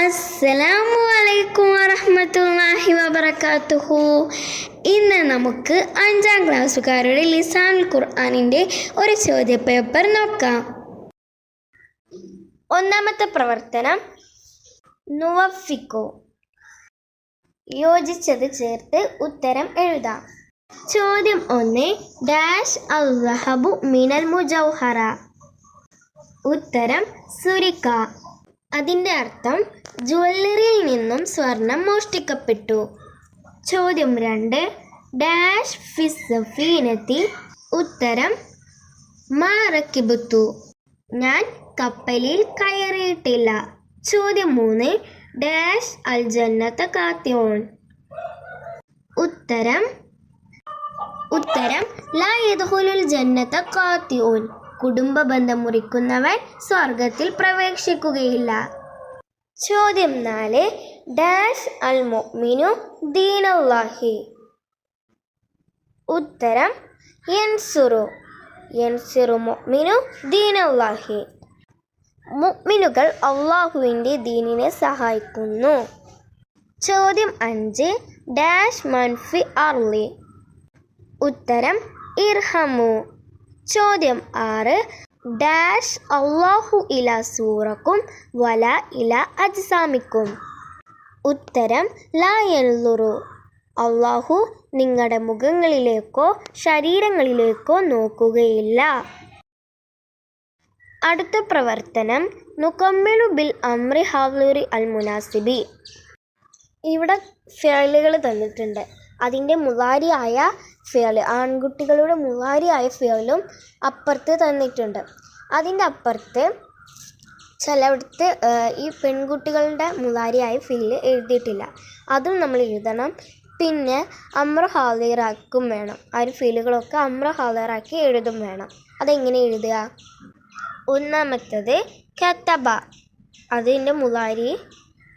അസ്സലാമു അലൈക്കും വറഹ്മത്തുള്ളാഹി വബറകാതുഹു ഇന്ന് നമുക്ക് അഞ്ചാം ക്ലാസ്സുകാരുടെ ലിസാൻ ഖുർആനിന്റെ ഒരു ചോദ്യ പേപ്പർ നോക്കാം. ഒന്നാമത്തെ പ്രവർത്തനം നുവഫിക്കോ യോജിച്ചത് ചേർത്ത് ഉത്തരം എഴുതാം. ചോദ്യം ഒന്ന് ഡാഷ് അൽഹബു മിനൽ മുജൗഹറ. ഉത്തരം സുരിക്ക. അതിന്റെ അർത്ഥം ജ്വല്ലറിയിൽ നിന്നും സ്വർണം മോഷ്ടിക്കപ്പെട്ടു. ചോദ്യം രണ്ട്. ഡാഷ് ഫിസഫീനത്തി ഉത്തരം മാറക്കിബുത്തു. ഞാൻ കപ്പലിൽ കയറിയിട്ടില്ല. ചോദ്യം മൂന്ന്. ഡാഷ് അൽജന്നത്ത കാത്യോൺ ഉത്തരം ഉത്തരം ലാ യദ്ഖുലുൽ ജന്നത്ത കാത്യോൻ. കുടുംബ ബന്ധം മുറിക്കുന്നവൻ സ്വർഗത്തിൽ പ്രവേശിക്കുകയില്ല. ചോദ്യം നാല്. ഡാഷ് അൽ മൊമിനു ദീനല്ലാഹി. ഉത്തരം യൻസുറു. യൻസുറു മൊമിനു ദീനല്ലാഹി. മുഅ്മിനുകൾ അള്ളാഹുവിന്റെ ദീനിനെ സഹായിക്കുന്നു. ചോദ്യം അഞ്ച്. ഡാഷ് മൻഫി അർലി. ഉത്തരം ഇർഹമു. ചോദ്യം ആറ്. ഡാഷ് അള്ളാഹു ഇല സൂറക്കും വല ഇല അജ്സാമിക്കും. ഉത്തരം ലാ യൻളുറു അള്ളാഹു നിങ്ങളുടെ മുഖങ്ങളിലേക്കോ ശരീരങ്ങളിലേക്കോ നോക്കുകയില്ല. അടുത്ത പ്രവർത്തനം നുക്കമ്മിളു ബിൽ അമ്രി ഹാവ്ലൂരി അൽ മുനാസിബി. ഇവിടെ ഫയലുകൾ തന്നിട്ടുണ്ട്. അതിന്റെ മുതാരിയായ ഫേൽ ആൺകുട്ടികളുടെ മുതാരിയായ ഫിയലും അപ്പുറത്ത് തന്നിട്ടുണ്ട്. അതിന്റെ അപ്പുറത്ത് ചിലയിടത്ത് ഈ പെൺകുട്ടികളുടെ മുതാരിയായ ഫീൽ എഴുതിയിട്ടില്ല. അതും നമ്മൾ എഴുതണം. പിന്നെ അമ്ര ഹാദിറാക്കും വേണം. ആ ഒരു ഫീലുകളൊക്കെ അമ്ര ഹാദിറാക്കി എഴുതും വേണം. അതെങ്ങനെ എഴുതുക? ഒന്നാമത്തത് കത്തബ അതിന്റെ മുതാരി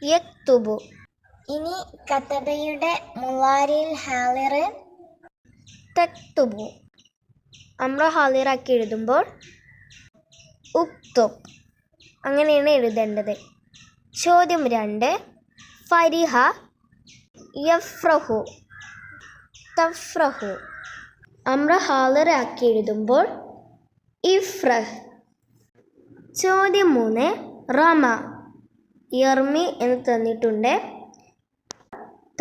യക്തുബു. ഇനി കത്തബയുടെ മുവാരിൽ ഹാലിറ് തെക്തുബു അമ്ര ഹാലിറാക്കി എഴുതുമ്പോൾ ഉക്തുബ് അങ്ങനെയാണ് എഴുതേണ്ടത്. ചോദ്യം രണ്ട്. ഫരിഹ യഫ്രഹു. തഫ്രഹു. അമ്ര ഹാലിറാക്കി എഴുതുമ്പോൾ ഇഫ്രഹ്. ചോദ്യം മൂന്ന്. റമ. യർമി എന്ന് തന്നിട്ടുണ്ട്.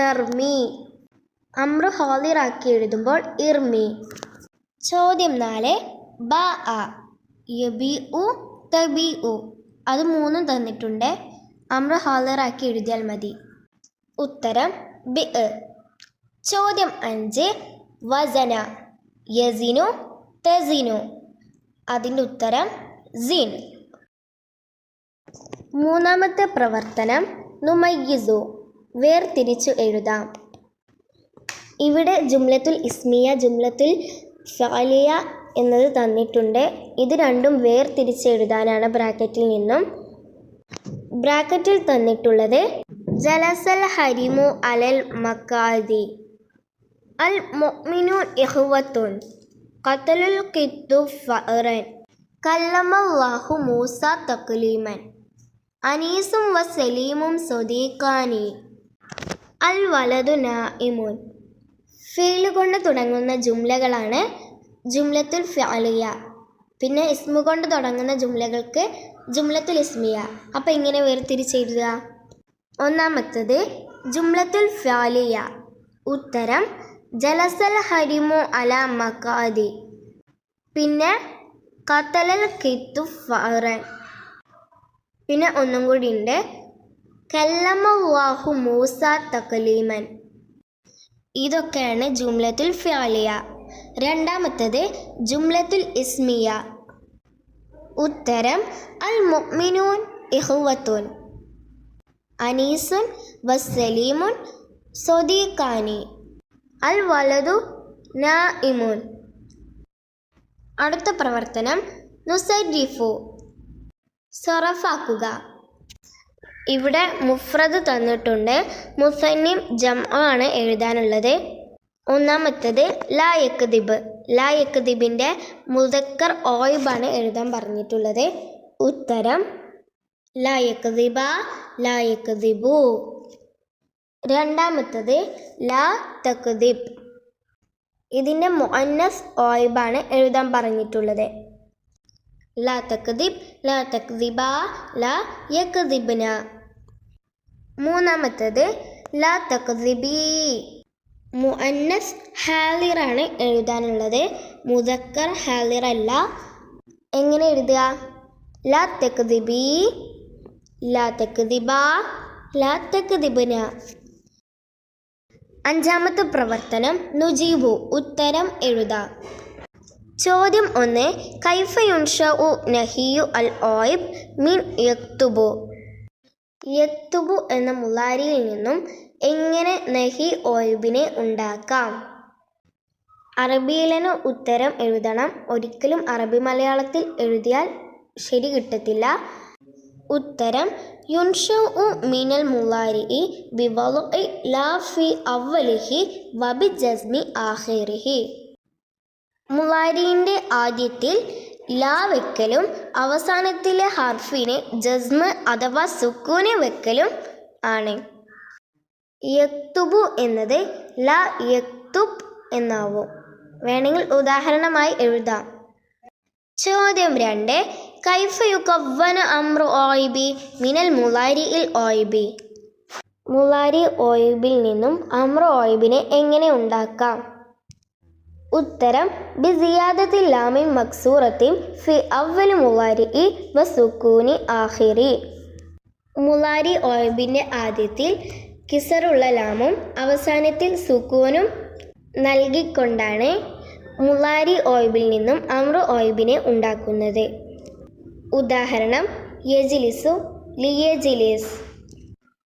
തർമി അമ്ര ഹാദിറാക്കി എഴുതുമ്പോൾ ഇർമി. ചോദ്യം നാല്. ബ അ. യബി ഉ തബി ഉ. അത് മൂന്നും തന്നിട്ടുണ്ട്. അമ്ര ഹാദിറാക്കി എഴുതിയാൽ മതി. ഉത്തരം ബി ചോദ്യം അഞ്ച്. വസന. യസിനു തസിനു. അതിന്റെ ഉത്തരം സിൻ. മൂന്നാമത്തെ പ്രവർത്തനം നുമയ്യിസു. വേർതിരിച്ചു എഴുതാം. ഇവിടെ ജുംലത്തുൽ ഇസ്മിയ ജുംലത്തുൽ ഫാലിയ എന്നത് തന്നിട്ടുണ്ട്. ഇത് രണ്ടും വേർതിരിച്ച് എഴുതാനാണ് ബ്രാക്കറ്റിൽ നിന്നും. ബ്രാക്കറ്റിൽ തന്നിട്ടുള്ളത് ജലസൽ ഹരിമു അലൽ മക്കാദി അൽ മൊമിനു ഇഹ്വത്തുൻ ഖത്തലുൽ കിത്തു ഫറൻ കല്ലമല്ലാഹു മൂസ തക്ലീമൻ. അനീസും വ സലീമും സ്വദീഖാനി. അൽ വലതു നായിമുൻ ഫീൽ കൊണ്ട് തുടങ്ങുന്ന ജുംലകളാണ് ജുംലത്തുൽ ഫാലിയ പിന്നെ ഇസ്മു കൊണ്ട് തുടങ്ങുന്ന ജുംലകൾക്ക് ജുംലത്തുൽ ഇസ്മിയ. അപ്പം ഇങ്ങനെ വേർതിരിച്ചെഴുതുക ഒന്നാമത്തത് ജുംലത്തുൽ ഫാലിയ ഉത്തരം ജലസൽ ഹരിമു അല മക്കാദി പിന്നെ കത്തലൽ കിത്തു ഫറൻ പിന്നെ ഒന്നും കൂടി ഉണ്ട്. കല്ലമവാഹു മൂസ തക്കലീമൻ. ഇതൊക്കെയാണ് ജുംലത്തുൽ ഫാലിയ രണ്ടാമത്തത് ജുംലത്തുൽ ഇസ്മിയ. ഉത്തരം അൽ മുഅ്മിനൂൻ ഇഹുവത്തുൻ. അനീസുൻ വസലീമുൻ സ്വദീഖാനി അൽ വലതു നായിമുൻ അടുത്ത പ്രവർത്തനം നുസരിഫു. സൊറഫാക്കുക. ഇവിടെ മുഫ്രദ് തന്നിട്ടുണ്ട്. മുസന്നിം ജം ആണ് എഴുതാനുള്ളത്. ഒന്നാമത്തത് ലാ യക്ദിബ്. ലാ യക്ദിബിന്റെ മുതക്കർ ഓയിബാണ് എഴുതാൻ പറഞ്ഞിട്ടുള്ളത്. ഉത്തരം ലാ യക്ദിബ ലാ യക്ദിബു. രണ്ടാമത്തത് ലാ തക്ദിബ്. ഇതിന്റെ മൊന്നസ് ഓയിബാണ് എഴുതാൻ പറഞ്ഞിട്ടുള്ളത്. ലാ തക്ദിബ് لا തക്ദിബ لا യക്ദിബ്ന. മൂന്നാമത്തത് ലാ തക്ദിബി. മുഅന്നസ് ഹാലിറാണ് എഴുതാനുള്ളത്. മുദക്കർ അല്ല എങ്ങനെ എഴുതുക? ലാ തക്ദിബി ലാ തക്ദിബ ലാ തക്ദിബ്ന. അഞ്ചാമത്തെ പ്രവർത്തനം നുജീബു ഉത്തരം എഴുതാം. ചോദ്യം ഒന്ന് കൈഫ യുൻഷഉ നഹിയു അൽ ഓയിബ് മിൻ യക്തുബു. യക്തുബു എന്ന മുലാരിയിൽ നിന്നും എങ്ങനെ നഹി ഓയിബിനെ ഉണ്ടാക്കാം? അറബിയിലെന്ന് ഉത്തരം എഴുതണം. ഒരിക്കലും അറബി മലയാളത്തിൽ എഴുതിയാൽ ശരി കിട്ടത്തില്ല. ഉത്തരം യുൻഷഉ മിനൽ മുലാരി ബിവലു ലാ ഫി അവലിഹി വബി ജസ്മി ആഖിറിഹി. മുലാരിന്റെ ആദ്യത്തിൽ ലാ വെക്കലും അവസാനത്തിലെ ഹർഫിനെ ജസ്മ അഥവാ സുക്കൂനെ വെക്കലും ആണ്. യക്തുബു എന്നത് ല യക്തുബ് എന്നാവും. വേണമെങ്കിൽ ഉദാഹരണമായി എഴുതാം. ചോദ്യം രണ്ട് കൈഫ യുക്കവ്വന അമ്രു ഓയിബി മിനൽ മുളാരി ഇൽ ഓയിബി? മുളാരി ഓയിബിൽ നിന്നും അമ്രു ഓയിബിനെ എങ്ങനെ ഉണ്ടാക്കാം? ഉത്തരം ബി സിയാദത്തി ലാമിൻ മക്സൂറത്തിൻ ഫി അവൽ മുലാരി ഇ വ സുക്കൂനി ആഹിറി മുലാരി ഓയബിന്റെ ആദ്യത്തിൽ കിസറുള്ള ലാമും അവസാനത്തിൽ സുക്കൂനും നൽകിക്കൊണ്ടാണ് മുലാരി ഓയിബിൽ നിന്നും അമ്രു ഓയിബിനെ ഉണ്ടാക്കുന്നത്. ഉദാഹരണം യജിലിസു ലിയജിലിസ്.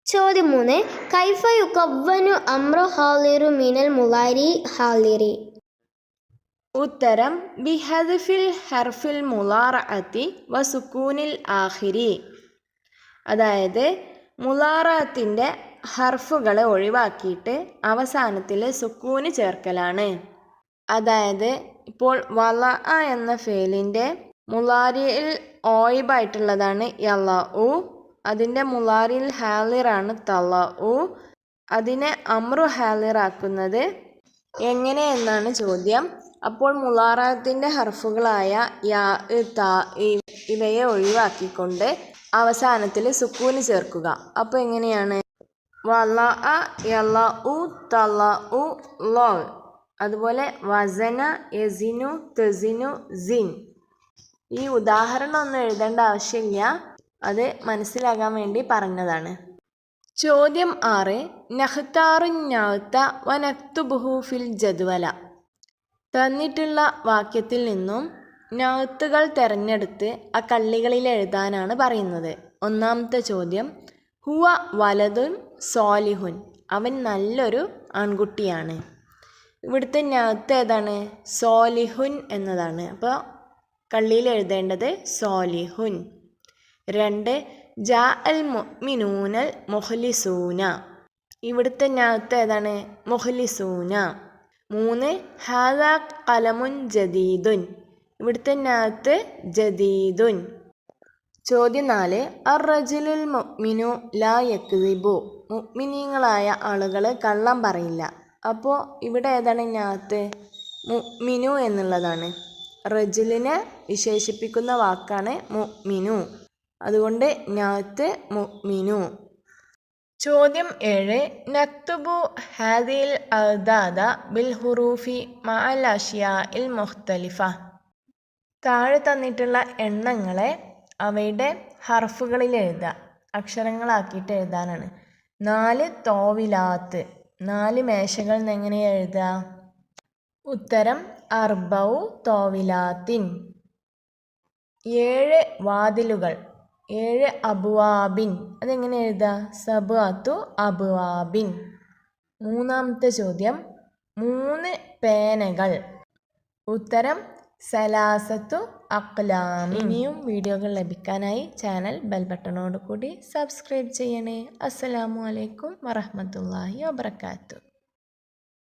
ചോദ്യം മൂന്ന് കൈഫ യുക്കവ്വനു അമ്രു ഹാലിറു മിനൽ മുലാരി ഹാലിറി? ഉത്തരം ബിഹദ്ഫിൽ ഹർഫിൽ മുലാറഅത്തി വ സുക്കൂനിൽ ആഖിരി. അതായത് മുലാറത്തിന്റെ ഹർഫുകളെ ഒഴിവാക്കിയിട്ട് അവസാനത്തിൽ സുക്കൂന് ചേർക്കലാണ്. അതായത് ഇപ്പോൾ വല എന്ന ഫേലിന്റെ മുലാരിയിൽ ഓയിബായിട്ടുള്ളതാണ് യല ഉ. അതിന്റെ മുലാരിയിൽ ഹാലിറാണ് തല ഉ. അതിനെ അമ്രു ഹാലിറാക്കുന്നത് എങ്ങനെ എന്നാണ് ചോദ്യം. അപ്പോൾ മുളാറാത്തിന്റെ ഹർഫുകളായ യാ ത ഇവയെ ഒഴിവാക്കിക്കൊണ്ട് അവസാനത്തിൽ സുക്കൂന് ചേർക്കുക. അപ്പോൾ എങ്ങനെയാണ്? വല യല ഉ തല ഉ ലോ അതുപോലെ വസന എസിനു തെസിനു സിൻ. ഈ ഉദാഹരണം ഒന്നും എഴുതേണ്ട ആവശ്യമില്ല. അത് മനസ്സിലാകാൻ വേണ്ടി പറഞ്ഞതാണ്. ചോദ്യം ആറ്. നഹ്താറു ഞാത്ത വനക്തുബുഹു ഫിൽ ജദ്വല. തന്നിട്ടുള്ള വാക്യത്തിൽ നിന്നും നൗത്തുകൾ തിരഞ്ഞെടുത്ത് ആ കള്ളികളിൽ എഴുതാനാണ് പറയുന്നത്. ഒന്നാമത്തെ ചോദ്യം ഹുവ വലതുൻ സോലിഹുൻ അവൻ നല്ലൊരു ആൺകുട്ടിയാണ്. ഇവിടുത്തെ നൗത്ത് ഏതാണ്? സോലിഹുൻ എന്നതാണ്. അപ്പോൾ കള്ളിയിൽ എഴുതേണ്ടത് സോലിഹുൻ. രണ്ട് ജാ അൽ മുഅ്മിനൂനൽ മുഹ്ലിസൂന ഇവിടുത്തെ നൗത്ത് ഏതാണ്? മുഹ്ലിസൂന. മൂന്ന് ഹാദ കലമുൻ ജദീദുൻ. ഇവിടുത്തെ നാത്ത് ജദീദുൻ. ചോദ്യം നാല് അർ റജുലുൽ മുഅ്മിനു ലാ യക്ദിബു മുഅ്മിനീങ്ങളായ ആളുകൾ കള്ളം പറയില്ല. അപ്പോൾ ഇവിടെ ഏതാണ് നാത്ത്? മുഅ്മിനു എന്നുള്ളതാണ്. റജുലിനെ വിശേഷിപ്പിക്കുന്ന വാക്കാണ് മുഅ്മിനു. അതുകൊണ്ട് നാത്ത് മുഅ്മിനു. ചോദ്യം ഏഴ്. നക്തുബു ഹാദിൽ അദാദ ബിൽ ഹുറൂഫി മാലാഷിയ ഇൽ മുഖ്തലിഫ. താഴെ തന്നിട്ടുള്ള എണ്ണങ്ങളെ അവയുടെ ഹർഫുകളിൽ എഴുതുക. അക്ഷരങ്ങളാക്കിയിട്ട് എഴുതാനാണ്. നാല് തോവിലാത്ത്. നാല് മേശകൾ എങ്ങനെ എഴുതുക? ഉത്തരം അർബൗ തോവിലാത്തിൻ. ഏഴ് വാതിലുകൾ. ഏഴ് അബുവാബിൻ. അതെങ്ങനെ എഴുതുക സബാത്തു അബുവാബിൻ. മൂന്നാമത്തെ ചോദ്യം. മൂന്ന് പേനകൾ. ഉത്തരം സലാസത്തു അക്ലാം ഇനിയും വീഡിയോകൾ ലഭിക്കാനായി ചാനൽ ബെൽ ബട്ടണോട് കൂടി സബ്സ്ക്രൈബ് ചെയ്യണേ. അസ്സലാമു അലൈക്കും വറഹ്മത്തുള്ളാഹി വബർക്കാത്തു